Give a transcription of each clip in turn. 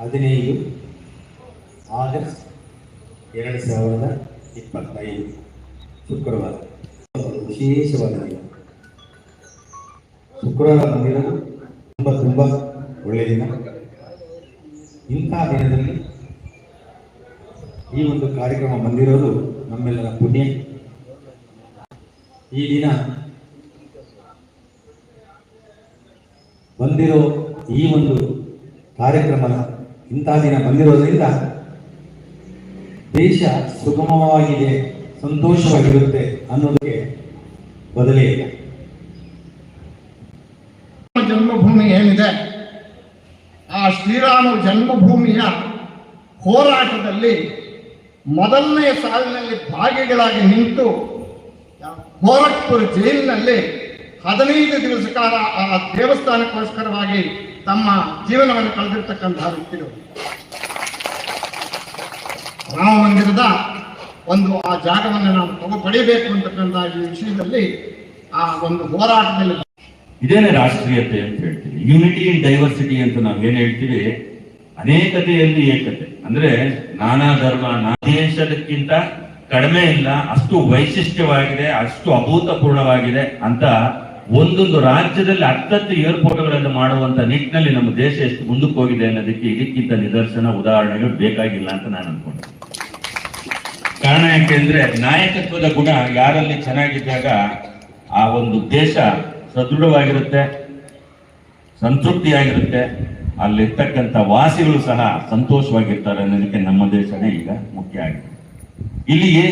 ಹದಿನೈದು ಆಗಸ್ಟ್ ಎರಡು ಸಾವಿರದ ಇಪ್ಪತ್ತೈದು, ಶುಕ್ರವಾರ. ವಿಶೇಷವಾದ ದಿನ. ಶುಕ್ರವಾರ ದಿನ ತುಂಬ ತುಂಬ ಒಳ್ಳೆಯ ದಿನ. ಇಂತಹ ದಿನದಲ್ಲಿ ಈ ಒಂದು ಕಾರ್ಯಕ್ರಮ ಬಂದಿರೋದು ನಮ್ಮೆಲ್ಲರ ಪುಣ್ಯ. ಈ ದಿನ ಬಂದಿರೋ ಈ ಒಂದು ಕಾರ್ಯಕ್ರಮ ಇಂಥ ದಿನ ಬಂದಿರೋದ್ರಿಂದ ದೇಶ ಸುಗಮವಾಗಿದೆ, ಸಂತೋಷವಾಗಿರುತ್ತೆ ಅನ್ನೋದಕ್ಕೆ ಬದಲೇ ಇಲ್ಲ. ಜನ್ಮಭೂಮಿ ಏನಿದೆ? ಆ ಶ್ರೀರಾಮ ಜನ್ಮಭೂಮಿಯ ಹೋರಾಟದಲ್ಲಿ ಮೊದಲನೇ ಸಾಲಿನಲ್ಲಿ ಭಾಗಿಗಳಾಗಿ ನಿಂತು ಗೋರಖ್ಪುರ್ ಜೈಲಿನಲ್ಲಿ ಹದಿನೈದು ದಿವಸ ಕಾಲ ಆ ದೇವಸ್ಥಾನಕ್ಕೋಸ್ಕರವಾಗಿ ತಮ್ಮ ಜೀವನವನ್ನು ಕಳೆದಿರ್ತಕ್ಕಂತಹ ವ್ಯಕ್ತಿಗಳು. ರಾಮ ಮಂದಿರದ ಒಂದು ಆ ಜಾಗವನ್ನು ನಾವು ತಗೋ ಪಡೆಯಬೇಕು ಅಂತಕ್ಕಂತಹ ಈ ವಿಷಯದಲ್ಲಿ ಆ ಒಂದು ಹೋರಾಟದಲ್ಲಿ ಇದೇನೆ ರಾಷ್ಟ್ರೀಯತೆ ಅಂತ ಹೇಳ್ತೀವಿ ಯೂನಿಟಿ ಇನ್ ಡೈವರ್ಸಿಟಿ ಅಂತ ನಾವು ಏನ್ ಹೇಳ್ತೀವಿ? ಅನೇಕತೆಯಲ್ಲಿ ಏಕತೆ. ಅಂದ್ರೆ ನಾನಾ ಧರ್ಮ ದೇಶದಕ್ಕಿಂತ ಕಡಿಮೆ ಇಲ್ಲ, ಅಷ್ಟು ವೈಶಿಷ್ಟ್ಯವಾಗಿದೆ, ಅಷ್ಟು ಅಭೂತಪೂರ್ಣವಾಗಿದೆ ಅಂತ ಒಂದೊಂದು ರಾಜ್ಯದಲ್ಲಿ ಹತ್ತತ್ತು ಏರ್ಪೋರ್ಟ್ಗಳನ್ನು ಮಾಡುವಂತ ನಿಟ್ಟಿನಲ್ಲಿ ನಮ್ಮ ದೇಶ ಎಷ್ಟು ಮುಂದಕ್ಕೆ ಹೋಗಿದೆ ಅನ್ನೋದಕ್ಕೆ ಇದಕ್ಕಿಂತ ನಿದರ್ಶನ, ಉದಾಹರಣೆಗಳು ಬೇಕಾಗಿಲ್ಲ ಅಂತ ನಾನು ಅನ್ಕೊಂಡೆ. ಕಾರಣ ಯಾಕೆಂದ್ರೆ ನಾಯಕತ್ವದ ಗುಣ ಯಾರಲ್ಲಿ ಚೆನ್ನಾಗಿದ್ದಾಗ ಆ ಒಂದು ದೇಶ ಸದೃಢವಾಗಿರುತ್ತೆ, ಸಂತೃಪ್ತಿಯಾಗಿರುತ್ತೆ, ಅಲ್ಲಿರ್ತಕ್ಕಂಥ ವಾಸಿಗಳು ಸಹ ಸಂತೋಷವಾಗಿರ್ತಾರೆ ಅನ್ನೋದಕ್ಕೆ ನಮ್ಮ ದೇಶನೇ ಈಗ ಮುಖ್ಯ ಆಗಿದೆ. ಇಲ್ಲಿಗೆ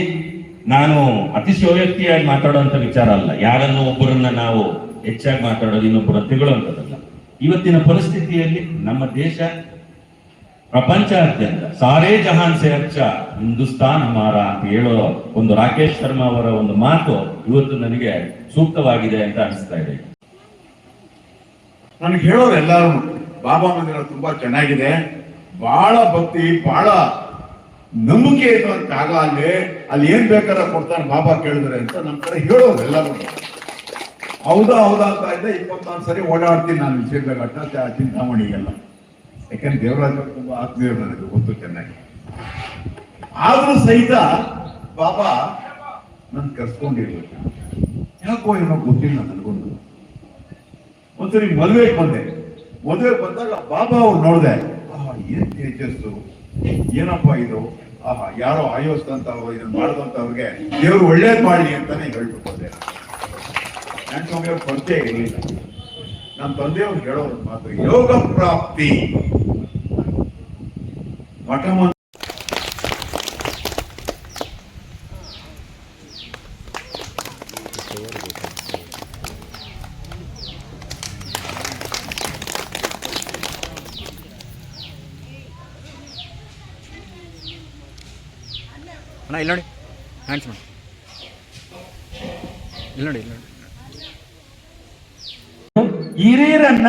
ನಾನು ಅತಿಶಯೋಕ್ತಿಯಾಗಿ ಮಾತಾಡುವಂತ ವಿಚಾರ ಅಲ್ಲ. ಯಾರನ್ನು ಒಬ್ಬರನ್ನ ನಾವು ಹೆಚ್ಚಾಗಿ ಮಾತಾಡೋದು ಇನ್ನೊಬ್ಬರ ತಿಳುವಂಥದ್ದಲ್ಲ. ಇವತ್ತಿನ ಪರಿಸ್ಥಿತಿಯಲ್ಲಿ ನಮ್ಮ ದೇಶ ಪ್ರಪಂಚಾದ್ಯಂತ ಸಾರೇ ಜಹಾನ್ ಸೆ ಅಚ್ಚ ಹಿಂದೂಸ್ತಾನ್ ಹಮಾರ ಅಂತ ಹೇಳೋ ಒಂದು ರಾಕೇಶ್ ಶರ್ಮಾ ಅವರ ಒಂದು ಮಾತು ಇವತ್ತು ನನಗೆ ಸೂಕ್ತವಾಗಿದೆ ಅಂತ ಅನಿಸ್ತಾ ಇದೆ. ನನಗೆ ಹೇಳೋರು ಎಲ್ಲರೂ ಬಾಬಾ ಮಂದಿರ ತುಂಬಾ ಚೆನ್ನಾಗಿದೆ. ಬಹಳ ಭಕ್ತಿ, ಬಹಳ ನಂಬಿಕೆ ಅಂತ ಆಗ ಅಲ್ಲಿ ಅಲ್ಲಿ ಏನ್ ಬೇಕಾದ್ರೆ ಕೊಡ್ತಾನೆ ಬಾಬಾ ಕೇಳಿದ್ರೆ ಅಂತ ನಮ್ಮ ಕಡೆ ಹೇಳೋರು ಎಲ್ಲರೂ. ಹೌದಾ ಹೌದಾ ಅಂತ ಇದ್ದೆ ಇಪ್ಪತ್ತೊಂದು ಸರಿ ಓಡಾಡ್ತೀನಿ ನಾನು ವಿಷಯಘಟ್ಟ ಚಿಂತಾಮಣಿಗೆಲ್ಲ. ಯಾಕಂದ್ರೆ ದೇವರಾಜ ತುಂಬಾ ಆತ್ಮೀಯ ನನಗೆ, ಗೊತ್ತು ಚೆನ್ನಾಗಿ. ಆದ್ರೂ ಸಹಿತ ಬಾಬಾ ನನ್ ಕರ್ಸ್ಕೊಂಡಿರ್ಬೇಕು. ಯಾಕೋ ಏನೋ ಗೊತ್ತಿಲ್ಲ ನನಗೊಂದು. ಒಂದ್ಸರಿ ಮದುವೆಗೆ ಬಂದೆ. ಮದುವೆಗೆ ಬಂದಾಗ ಬಾಬಾ ಅವ್ರು ನೋಡಿದೆ ಏನ್ ತೇಜಸ್ಸು. ಏನಪ್ಪ ಇದು? ಆಹಾ, ಯಾರೋ ಆಯೋಜಿಸಿದಂತವ್ರು ಇದನ್ನ ಮಾಡಿದಂತವ್ರಿಗೆ ದೇವ್ರು ಒಳ್ಳೇದ್ ಮಾಡಲಿ ಅಂತಾನೆ ಹೇಳ್ಬಿಟ್ಟು ನನ್ನ ಸ್ವಾಮಿಯವ್ರ ಪರಿಚಯ ಇರಲಿಲ್ಲ. ನಮ್ಮ ತಂದೆಯವ್ರು ಹೇಳೋರು ಮಾತು, ಯೋಗ ಪ್ರಾಪ್ತಿ. ಮಠ ಅಣ್ಣ, ಇಲ್ಲಿ ನೋಡಿ. ಹ್ಯಾಂಡ್ಸ್ ಮಾಡಿ. ಇಲ್ಲಿ ನೋಡಿ ಇಲ್ಲಿ ನೋಡಿ. ಹಿರಿಯರನ್ನ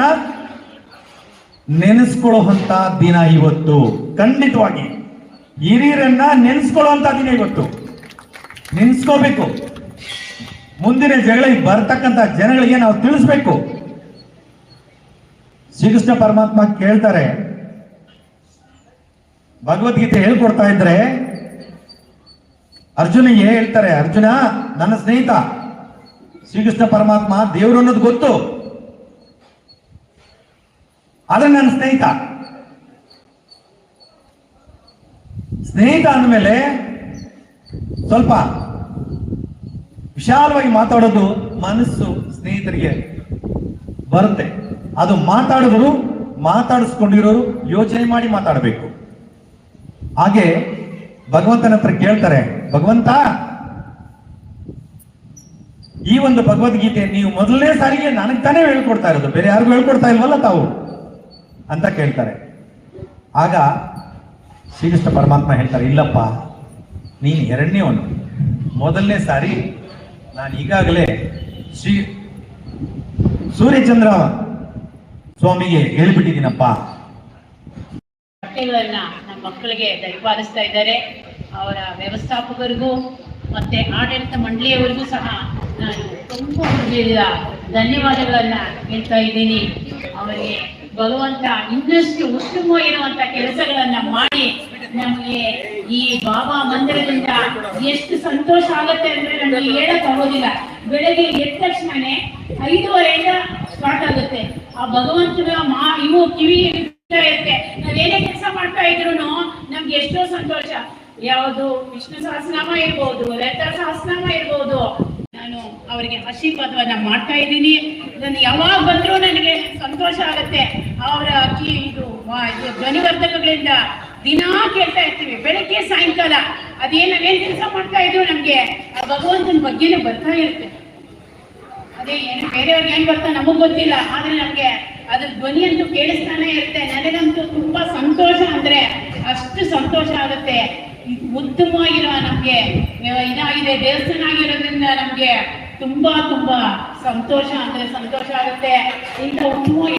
ನೆನೆಸ್ಕೊಳ್ಳುವಂತ ದಿನ ಇವತ್ತು. ಖಂಡಿತವಾಗಿ. ಹಿರಿಯರನ್ನ ನೆನೆಸ್ಕೊಳ್ಳುವಂತ ದಿನ ಇವತ್ತು. ನೆನೆಸ್ಕೋಬೇಕು. ಮುಂದಿನ ಜಗಳಿಗೆ ಬರ್ತಕ್ಕಂತ ಜನಗಳಿಗೆ ನಾವು ತಿಳಿಸ್ಬೇಕು. ಶ್ರೀಕೃಷ್ಣ ಪರಮಾತ್ಮ ಕೇಳ್ತಾರೆ. ಭಗವದ್ಗೀತೆ ಹೇಳ್ಕೊಡ್ತಾ ಇದ್ರೆ ಅರ್ಜುನಿಗೆ ಹೇಳ್ತಾರೆ, ಅರ್ಜುನ, ನನ್ನ ಸ್ನೇಹಿತ, ಶ್ರೀಕೃಷ್ಣ ಪರಮಾತ್ಮ ದೇವರು ಅನ್ನೋದು ಗೊತ್ತು. ಆದ್ರೆ ನನ್ನ ಸ್ನೇಹಿತ ಸ್ನೇಹಿತ ಅಂದಮೇಲೆ ಸ್ವಲ್ಪ ವಿಶಾಲವಾಗಿ ಮಾತಾಡೋದು ಮನಸ್ಸು ಸ್ನೇಹಿತರಿಗೆ ಬರುತ್ತೆ. ಅದು ಮಾತಾಡಿದ್ರು, ಮಾತಾಡಿಸ್ಕೊಂಡಿರೋರು ಯೋಚನೆ ಮಾಡಿ ಮಾತಾಡಬೇಕು. ಹಾಗೆ ಭಗವಂತನ ಹತ್ರ ಕೇಳ್ತಾರೆ, ಭಗವಂತ, ಈ ಒಂದು ಭಗವದ್ಗೀತೆ ನೀವು ಮೊದಲನೇ ಸಾರಿಗೆ ನನಗೆ ತಾನೇ ಹೇಳ್ಕೊಡ್ತಾ ಇರೋದು. ಬೇರೆ ಯಾರಿಗೂ ಹೇಳ್ಕೊಡ್ತಾ ಇಲ್ವಲ್ಲ ತಾವು? ಅಂತ ಕೇಳ್ತಾರೆ. ಆಗ ಶ್ರೀಕೃಷ್ಣ ಪರಮಾತ್ಮ ಹೇಳ್ತಾರೆ, ಇಲ್ಲಪ್ಪ, ನೀನು ಎರಡನೇವನು ಮೊದಲನೇ ಸಾರಿ ನಾನು ಈಗಾಗಲೇ ಶ್ರೀ ಸೂರ್ಯಚಂದ್ರ ಸ್ವಾಮಿಗೆ ಹೇಳ್ಬಿಟ್ಟಿದ್ದೀನಪ್ಪ. ನಮ್ಮ ಮಕ್ಕಳಿಗೆ ದಯಪಾಲಿಸ್ತಾ ಇದ್ದಾರೆ. ಅವರ ವ್ಯವಸ್ಥಾಪಕರಿಗೂ ಮತ್ತೆ ಆಡಳಿತ ಮಂಡಳಿಯವರಿಗೂ ಸಹ ನಾನು ತುಂಬ ಹೃದಯದ ಧನ್ಯವಾದಗಳನ್ನ ಹೇಳ್ತಾ ಇದ್ದೀನಿ. ಅವರಿಗೆ ಭಗವಂತ ಇನ್ನಷ್ಟು ಇರುವಂತ ಕೆಲಸಗಳನ್ನ ಮಾಡಿ ನಮಗೆ ಈ ಬಾಬಾ ಮಂದಿರದಿಂದ ಎಷ್ಟು ಸಂತೋಷ ಆಗುತ್ತೆ ಅಂದ್ರೆ ನಮ್ಗೆ ಹೇಳಕ್ ಆಗೋದಿಲ್ಲ. ಬೆಳಗ್ಗೆ ಎದ್ದ ತಕ್ಷಣನೇ ಐದುವರೆಯಿಂದ ಸ್ಟಾರ್ಟ್ ಆಗುತ್ತೆ. ಆ ಭಗವಂತನ ಮಾ, ಇವು ಕಿವಿ ಇರ್ತಾ ಇರುತ್ತೆ. ನಾವೇನೇ ಕೆಲಸ ಮಾಡ್ತಾ ಇದ್ರು ನಮ್ಗೆ ಎಷ್ಟೋ ಸಂತೋಷ. ಯಾವುದು? ವಿಷ್ಣು ಸಹಸ್ರನಾಮ ಇರ್ಬೋದು, ಲಲಿತ ಸಹಸ್ರನಾಮ ಇರ್ಬೋದು. ನಾನು ಅವರಿಗೆ ಆಶೀರ್ವಾದವನ್ನ ಮಾಡ್ತಾ ಇದ್ದೀನಿ. ನಾನು ಯಾವಾಗ ಬಂದರೂ ನನಗೆ ಸಂತೋಷ ಆಗುತ್ತೆ. ಅವರ ಅಕ್ಕಿ, ಇದು ಧ್ವನಿವರ್ಧಕಗಳಿಂದ ದಿನಾ ಕೇಳ್ತಾ ಇರ್ತೀವಿ. ಬೆಳಗ್ಗೆ ಸಾಯಂಕಾಲ ಅದೇನ್ ನಾವೇನ್ ಕೆಲಸ ಮಾಡ್ತಾ ಇದ್ರು ನಮ್ಗೆ, ಆ ಭಗವಂತನ ಬಗ್ಗೆನೇ ಬರ್ತಾ ಇರುತ್ತೆ. ಅದೇ ಏನು ಬೇರೆಯವ್ರಿಗೆ ಏನ್ ಬರ್ತಾ ನಮಗ್ ಗೊತ್ತಿಲ್ಲ. ಆದ್ರೆ ನಮ್ಗೆ ಅದ್ರ ಧ್ವನಿ ಅಂತೂ ಕೇಳಿಸ್ತಾನೆ ಇರುತ್ತೆ. ನನಗಂತೂ ತುಂಬಾ ಸಂತೋಷ ಅಂದ್ರೆ ಅಷ್ಟು ಸಂತೋಷ ಆಗುತ್ತೆ. ನಮಗೆ. ನಮ್ಗೆ ಇದಾಗಿದೆ ದೇವಸ್ಥಾನ ಆಗಿರೋದ್ರಿಂದ ನಮ್ಗೆ ತುಂಬಾ ತುಂಬಾ ಸಂತೋಷ ಅಂದ್ರೆ ಸಂತೋಷ ಆಗುತ್ತೆ. ಇಂಥ ಉತ್ತಮವಾಗಿ